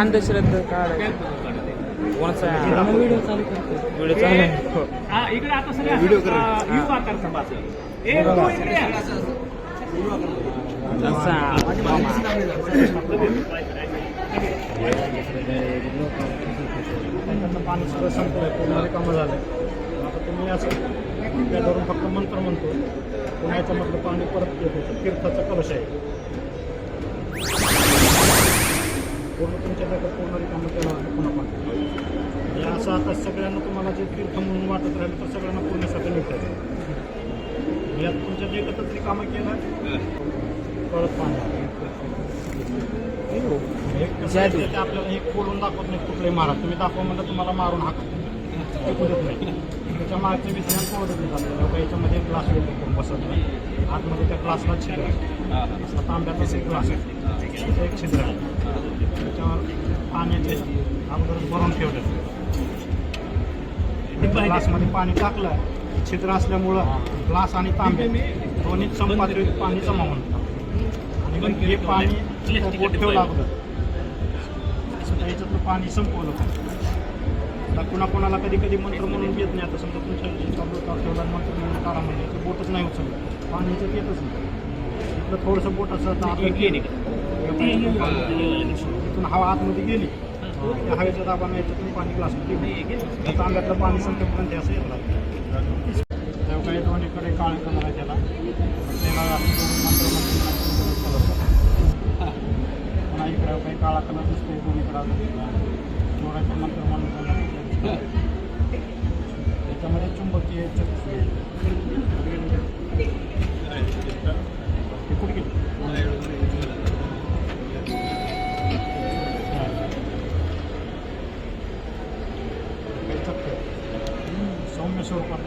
अंधश्रद्धा कोणाचा व्हिडिओ चालू करतो व्हिडिओ चालू आहे. इकडे आता सगळं असं, युवा आकार समाज ए तू इकडे ये. असा. त्याच्यातलं पाणी सगळं संपलं पूर्ण रिकामं झालं आता तुम्ही असं त्या धरून फक्त मंत्र म्हणतो पुन्हा याच्यामधलं पाणी परत येतं. तीर्थाचा कलश आहे. पूर्ण तुमच्या जागेत पूर्ण रिकामं केलं पुन्हा पाणी. हे असं आता सगळ्यांना तुम्हाला जे तीर्थ म्हणून वाटत राहिलं तर सगळ्यांना पूर्णसाठी मिळतं हे आता तुमच्या जे एकत्रच रिकामं केलं परत आहे ते आपल्याला हे खोलून दाखवत नाही कुठलंही महाराज तुम्ही दाखवा म्हणलं तुम्हाला मारून हाकत नाही. त्याच्या मागचं विज्ञान कळत नाही आपल्याला का याच्यामध्ये करून बसत नाही. आतमध्ये त्या ग्लासला छिद्र आहे. असा तांब्याचा एक ग्लास आहे. त्याचं एक छिद्र आहे. त्याच्यावर पाण्याचे अगोदर भरून ठेवले ग्लासमध्ये पाणी टाकलं छिद्र असल्यामुळं ग्लास आणि तांबे दोन्ही संपादित पाणी जमा होऊन आणि मग हे पाणी ठेवलं अगोदर. असं त्या ह्याच्यातलं पाणी संपवलं. आता कुणा कोणाला कधी कधी मंत्र म्हणून येत नाही. आता समजा तुमच्या बोटावर ठेवला मंत्र म्हणून काढा म्हणजे ते बोटच नाही उचललं. पाणी ह्याच्यात येतच नाही. इथलं थोडंसं बोट असं आपलं इथून हवा आतमध्ये गेली. त्या हवेच्या दाबाने याच्यातून पाणी त्या तांब्यातलं पाणी संपेपर्यंत ते असं येत राहतं. काही दोन्हीकडे काळ कलर आहे त्याला. त्याला आपण मंत्र म्हणून पुन्हा इकडं काही काळा कलर दिसतोय दोन्हीकडे जोराचं मंत्र म्हणून त्याला त्याच्यामध्ये चुंबकीय चक्र हे कुठे गेली? काही चक्र सौम्य स्वरूपात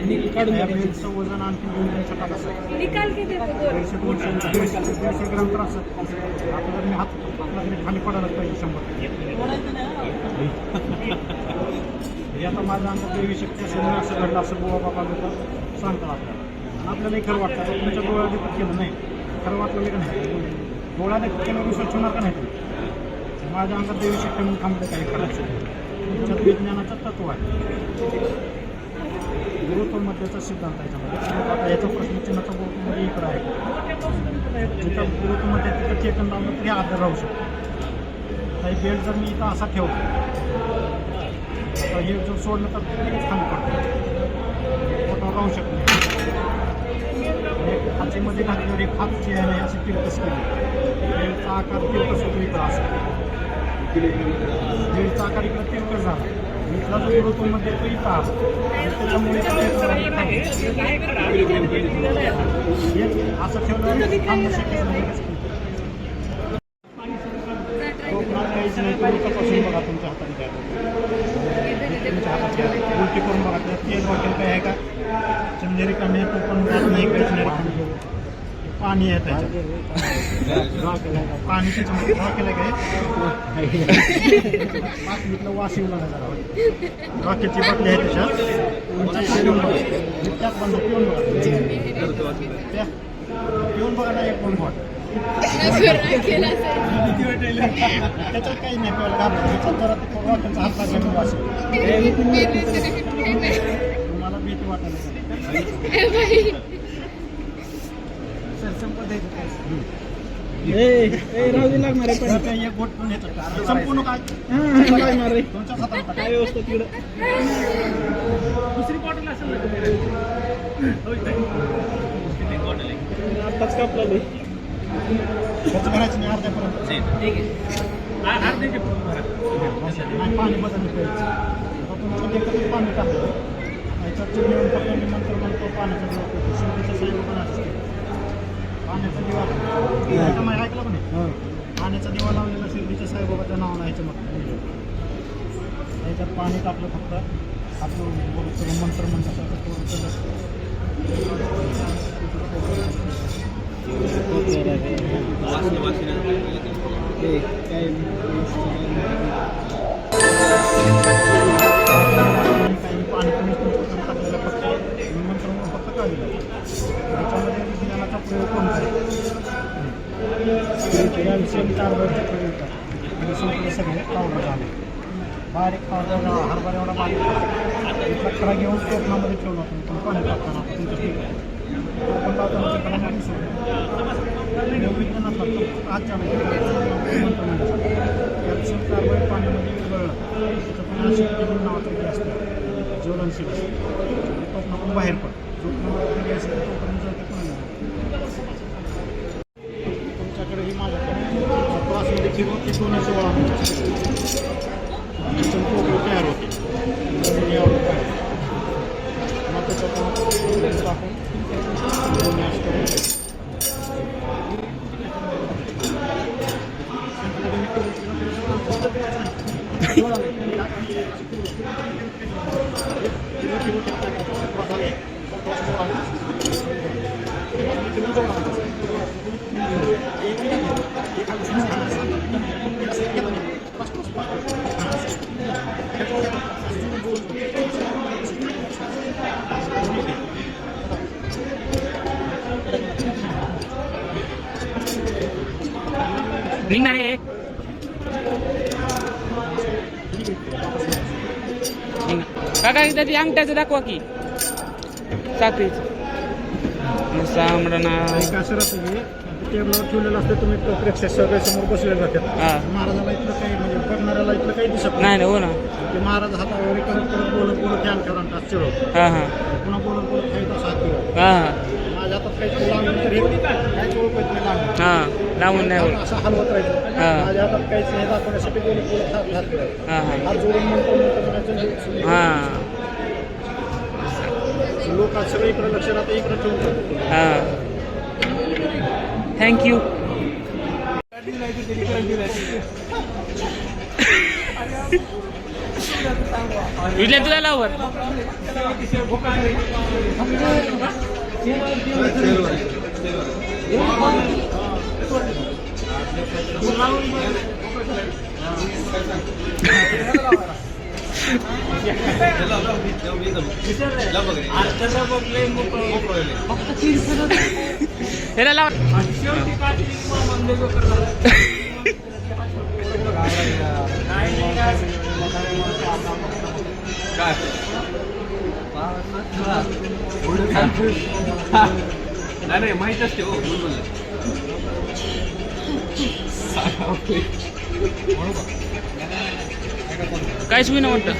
असं बेल्टचं वजन आणखी दोन तीन छटाक असतं निकाल किती येतो दीडशे दोनशे दीडशे दीडशे ग्राम तर असत आता जर मी हात आपला तरी खाली पडायला पाहिजे शंभर हे आता माझ्या अंगात देवी शक्ती असेल असं घडलं असं बुवा बाबा लोक सांगतात आपल्याला. आपल्यालाही खरं वाटतं. तुमच्या डोळ्या देखत केलं नाही. खरं वाटलं का नाही. डोळ्या देखत केलं विश्वास होणार का नाही माझ्या अंगात देवी शक्ती म्हणून थांबलं काही करायचं तुमच्यात विज्ञानाचं तत्व आहे. गुरुत्वमध्येचा सिद्धांत याच्यामध्ये आता याचा प्रश्न चिन्हाचा म्हणजे इकडं आहे. जिथं गुरुत्वमध्ये तिथं चेतन लावलं तरी आधार राहू शकतो. काही बेल्ट जर मी इथं असा ठेवतो तर हे जर सोडलं तर लगेच खाली पडतो. फोटो राहू शकत नाही. एक हातीमध्ये घातल्यावर एक हातची आहे अशी तिरकस केली. बेल्टचा आकार तिरकस होतो इकडं असं. बेल्टचा आकार इकडं तिरकस झाला. इथला जो गुरुत्वमध्ये तो इथं आला आणि त्याच्यामुळे इथं एक आहे काय करा हे असं ठेवलं थांबू शकेल नाही कोकणात काहीच नाही तुम्ही तपासून बघा तुमच्या हातात काय तुमच्या हातात घ्या उलटी करून बघा त्यात तेल वाटेल काय आहे का चंदेरी कमी आहे पण जात नाही काहीच नाही राहत. पाणी आहे त्याच्यात. पाणी त्याच्यामध्ये ड्रॉ केलं काय वास येऊ लागला रॉकेटची बाटली आहे त्याच्यात. बंद पिऊन बघा. त्या पिऊन बघा ना एक दोन बॉट त्याच्यात काही नाही पिवायला घाबरत त्याच्यात जरा ते रॉकेटचा हात लागल्यामुळे वास. तुम्हाला भीती वाटायला सर संपत द्यायचं काय राहू दे लागणार आहे तर काही एक बोट पण येतं संपूर्ण काय काय व्यवस्था तिकडं दुसरी बॉटल असेल आत्ताच कापला खर्च नाही अर्ध्यापर्यंत ठीक आहे अर्ध्याचे पाणी तुमचं पाणी टाकलं याच्यात चिमणी टाकलं मी पाण्याचा दिवा करतो शेवटीचं साहेब पण असते पाण्याचा दिवा ऐकलं नाही पाण्याचा दिवा लावलेला शिर्डीच्या साईबाबाच्या नावानं यायचं मग याच्यात पाणी टाकलं फक्त. आपलं बोलतो मंत्र म्हणण्यासारखं थोडं कार्बनचा प्रयोग येतात आणि संपले सगळे पावडर झाले बारीक पण पाणी पाणी आज कॅल्शियम कार्बन पाण्यामध्ये विरघळलं त्याच्यातून अशी विटामिन नावाचं गॅस ज्वलनशील त्रासमध्ये फिरून ती दोन्ही सोळा कोकण तयार होते आणि यावर काय. मग त्याच्यात टाकून दोन्ही असं करून निघणार आहे काका एकदा ती अंगठ्याचं दाखवा की साखरेचं सामडा एक टेबलवर ठेवलेलं असतं तुम्ही प्रेक्षक सगळे समोर बसलेले राहतात. हा. महाराजाला इथलं काही म्हणजे बघणाऱ्याला इथलं काही दिसत नाही. ना हो ना. ते महाराज हातावर करत करत बोलत बोलत ध्यान करा तास हा हा. पुन्हा बोलत बोलत काही तास हात. हा हा. माझ्या हातात काही लागलं तर हे काहीच ओळखत नाही लागलं. हा लावून नाही बोल असं हलवत राहायचं. हा. माझ्या हातात काहीच नाही दाखवण्यासाठी बोलत बोलत हात हात. हा हा. हात जोडून म्हणतो म्हणतो म्हणायचं हा. लोक आज सगळे इकडे लक्ष राहतं इकडे ठेवून टाकतात. हा थँक्यू विजय तुला लावर ह्याला लाव. नाही, माहीत असते हो. काहीच होईना वाटतं